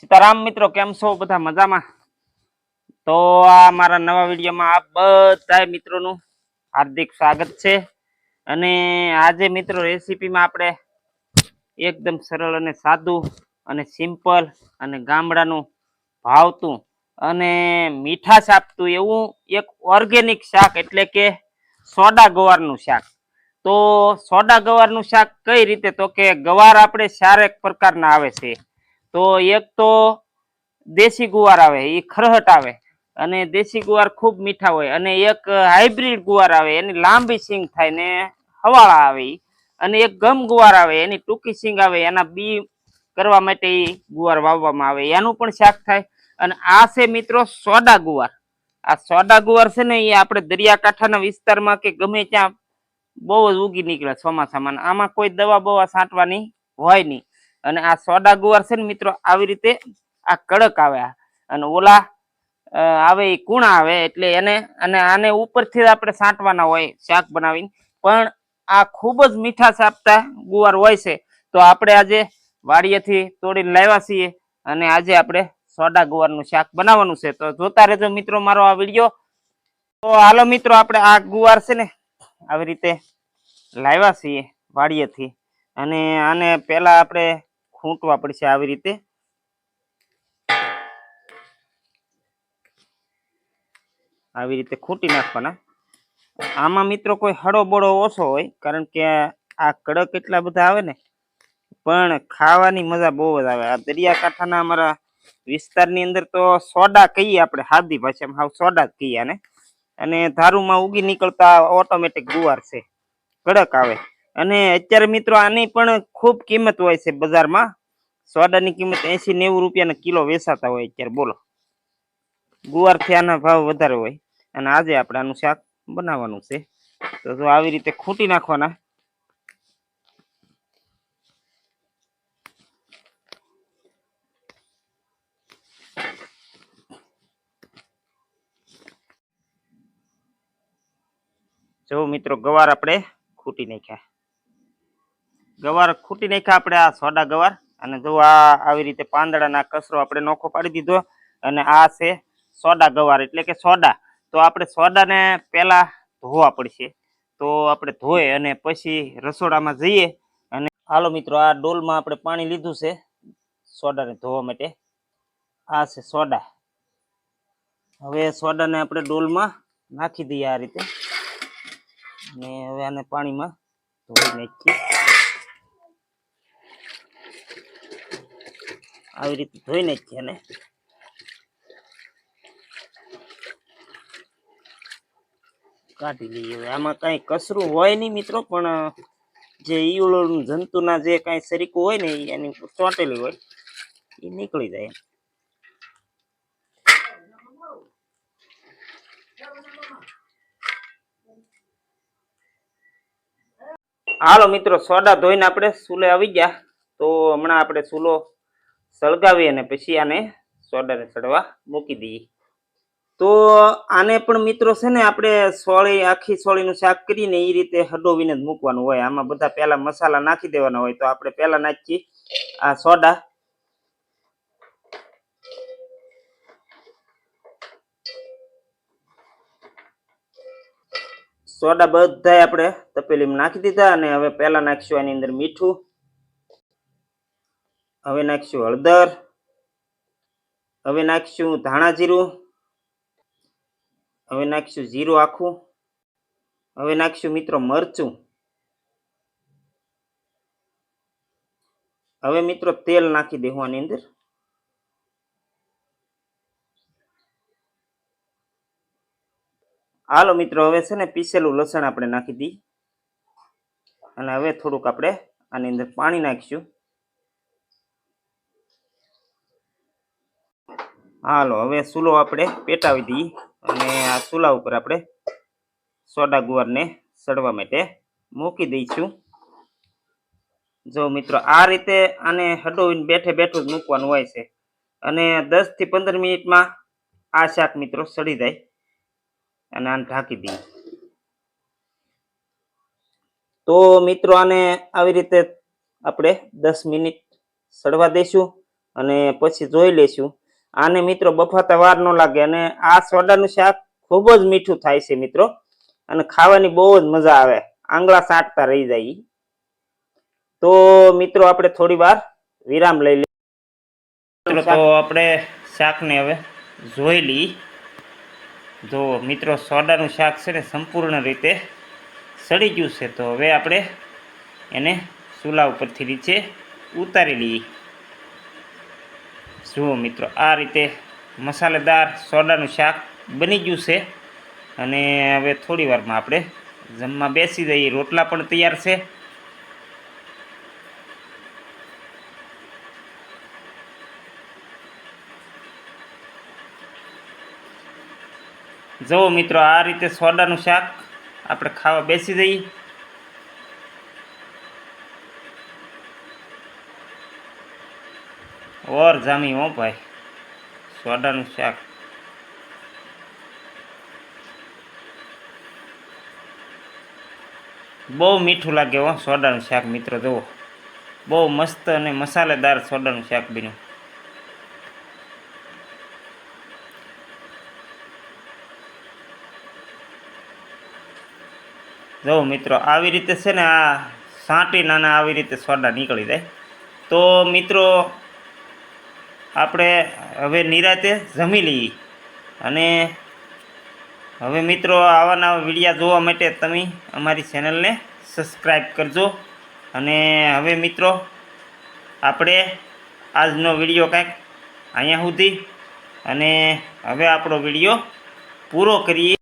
સીતારામ મિત્રો, કેમ છો? બધા મજામાં? તો આ મારા નવા વિડીયોમાં આપ બધા મિત્રોનું હાર્દિક સ્વાગત છે. અને આજે મિત્રો રેસીપીમાં આપણે એકદમ સરળ અને સાદું અને સિમ્પલ અને ગામડાનું ભાવતું અને મીઠાશ આપતું એવું એક ઓર્ગેનિક શાક એટલે કે સોડા ગવારનું શાક. તો સોડા ગવારનું શાક કઈ રીતે? તો કે ગવાર આપણે ચારેક પ્રકારના આવે છે. તો એક તો દેશી ગુવાર આવે એ ખરહટ આવે અને દેશી ગુવાર ખૂબ મીઠા હોય અને એક હાઇબ્રિડ ગુવાર આવે, એની લાંબી સિંગ થાય ને હવાળા આવે. અને એક ગમ ગુવાર આવે, એની ટૂંકી સિંગ આવે, એના બી કરવા માટે એ ગુવાર વાવવામાં આવે. એનું પણ શાક થાય અને આ છે મિત્રો સોડા ગુવાર. આ સોડા ગુવાર છે ને એ આપણે દરિયાકાંઠાના વિસ્તારમાં કે ગમે ત્યાં બહુ જ ઉગી નીકળે ચોમાસામાં આમાં કોઈ દવા બવા છાંટવાની હોય નહીં. અને આ સોડા ગુવાર છે ને મિત્રો, આવી રીતે આ કડક આવે. અને ઓલા આવે એ કૂણા આવે એટલે એને, અને આને ઉપરથી આપણે છાંટવાના હોય શાક બનાવીને. પણ આ ખૂબ જ મીઠાશ આપતા ગુવાર હોય છે. તો આપણે આજે વાડીએથી તોડીને લાવ્યા છીએ અને આજે આપણે સોડા ગુવારનું શાક બનાવવાનું છે. તો જોતા રહેજો મિત્રો મારો આ વીડિયો. તો હાલો મિત્રો, આપણે આ ગુવાર છે ને આવી રીતે લાવ્યા છીએ વાડીએથી. અને આને પહેલાં આપણે ખૂંટવા પડશે આવી રીતે. આવી રીતે ખૂંટી નાખવાના. આમાં મિત્રો કોઈ હળો બળો ઓછો હોય, કારણ કે આ કડક એટલા બધા આવે ને, પણ ખાવાની મજા બહુ જ આવે. આ દરિયાકાંઠાના અમારા વિસ્તારની અંદર તો સોડા કહીએ આપણે હાદી ભાષામાં હાવ સોડા જ કહીએ અને ધારુમાં ઉગી નીકળતા ઓટોમેટિક ગુવાર છે. કડક આવે. અને અત્યારે મિત્રો આની પણ ખૂબ કિંમત હોય છે બજારમાં. સોડાની કિંમત એસી નેવું રૂપિયાના કિલો વેચાતા હોય અત્યારે, બોલો. ગુવારથી આના ભાવ વધારે હોય. અને આજે આપણે આનું શાક બનાવવાનું છે. તો જો આવી રીતે ખૂટી નાખવાના. જો મિત્રો ગવાર આપણે ખૂટી નાખ્યા. ગવાર ખૂટી નાખ્યા આપણે આ સોડા ગવાર. અને જો આ આવી રીતે પાંદડાના કચરો આપણે નોખો પાડી દીધો અને આ છે સોડા ગવાર, એટલે કે સોડા. તો આપણે સોડાને પહેલાં ધોવા પડશે. તો આપણે ધોઈ અને પછી રસોડામાં જઈએ. અને હાલો મિત્રો, આ ડોલમાં આપણે પાણી લીધું છે સોડાને ધોવા માટે. આ છે સોડા. હવે સોડાને આપણે ડોલમાં નાખી દઈએ આ રીતે. અને હવે આને પાણીમાં ધોઈ નાખીએ. આવી રીતે ધોઈને જ છે ને. કાઢી લઈએ આમાં કઈ કસરું હોય નહીં મિત્રો, પણ જે ઈયળોનું જંતુના જે કઈ સરીકું હોય ને એની ચોંટેલી હોય એ નીકળી જાય હાલો મિત્રો, સોડા ધોઈને આપણે ચૂલે આવી ગયા. તો હમણાં આપણે ચૂલો સળગાવી અને પછી આને સોડાને સડવા મૂકી દઈએ. તો આને પણ મિત્રો છે ને આપણે સોળી, આખી સોળીનું શાક કરીને એ રીતે હડોવીને જ મૂકવાનું હોય. આમાં બધા પહેલા મસાલા નાખી દેવાના હોય તો આપણે પહેલા નાખીએ આ સોડા. સોડા બધાય આપણે તપેલીમાં નાખી દીધા અને હવે પહેલા નાખીશું એની અંદર મીઠું. હવે નાખીશું હળદર, હવે નાખીશું ધાણા જીરું, હવે નાખીશું જીરું આખું, હવે નાખીશું મિત્રો મરચું, હવે મિત્રો તેલ નાખી દેવું આની અંદર. હાલો મિત્રો, હવે છે ને પીસેલું લસણ આપણે નાખી દઈએ. અને હવે થોડુંક આપણે આની અંદર પાણી નાખીશું. હાલો, હવે ચૂલો આપણે પેટાવી દઈએ અને આ ચૂલા ઉપર આપણે સોડા ગુવારને સડવા માટે મૂકી દઈશું. જો મિત્રો, આ રીતે આને હડોવીને બેઠે બેઠું જ મૂકવાનું હોય છે. અને દસથી પંદર મિનિટમાં આ શાક મિત્રો સડી જાય અને આને ઢાંકી દઈએ. તો મિત્રો, આને આવી રીતે આપણે દસ મિનિટ સડવા દઈશું અને પછી જોઈ લેશું આને મિત્રો બફાતા વાર ન લાગે અને આ સોડાનું શાક ખૂબ જ મીઠું થાય છે મિત્રો. અને ખાવાની બહુ જ મજા આવે. આંગળા સાંટતા રહી જાય. તો મિત્રો આપણે થોડી વાર વિરામ લઈ લઈએ. તો આપણે શાકને હવે જોઈ લઈ જો મિત્રો, સોડાનું શાક છે ને સંપૂર્ણ રીતે સડી ગયું છે. તો હવે આપણે એને ચૂલા ઉપરથી નીચે ઉતારી લઈએ. જુઓ મિત્રો, આ રીતે મસાલેદાર સોડાનું શાક બની ગયું છે. અને હવે થોડી વારમાં આપણે જમવા બેસી જઈએ. રોટલા પણ તૈયાર છે. જુઓ મિત્રો, આ રીતે સોડાનું શાક આપણે ખાવા બેસી જઈએ. ઓર જામી હો ભાઈ. સોડાનું શાક. બહુ મીઠું લાગે હો સોડાનું શાક, મિત્રો, જુઓ. બહુ મસ્ત અને મસાલેદાર સોડાનું શાક બન્યું. જો મિત્રો, આવી રીતે છે ને આ સાંટી નાના આવી રીતે સોડા નીકળી જાય. તો, મિત્રો આપણે હવે નિરાતે જમી લઈએ. અને હવે મિત્રો આવા નવા વિડીયા જોવા માટે તમે અમારી ચેનલને સબસ્ક્રાઈબ કરજો. અને હવે મિત્રો આપણે આજનો વીડિયો કાંઈક અહીંયા સુધી. અને હવે આપણો વીડિયો પૂરો કરીએ.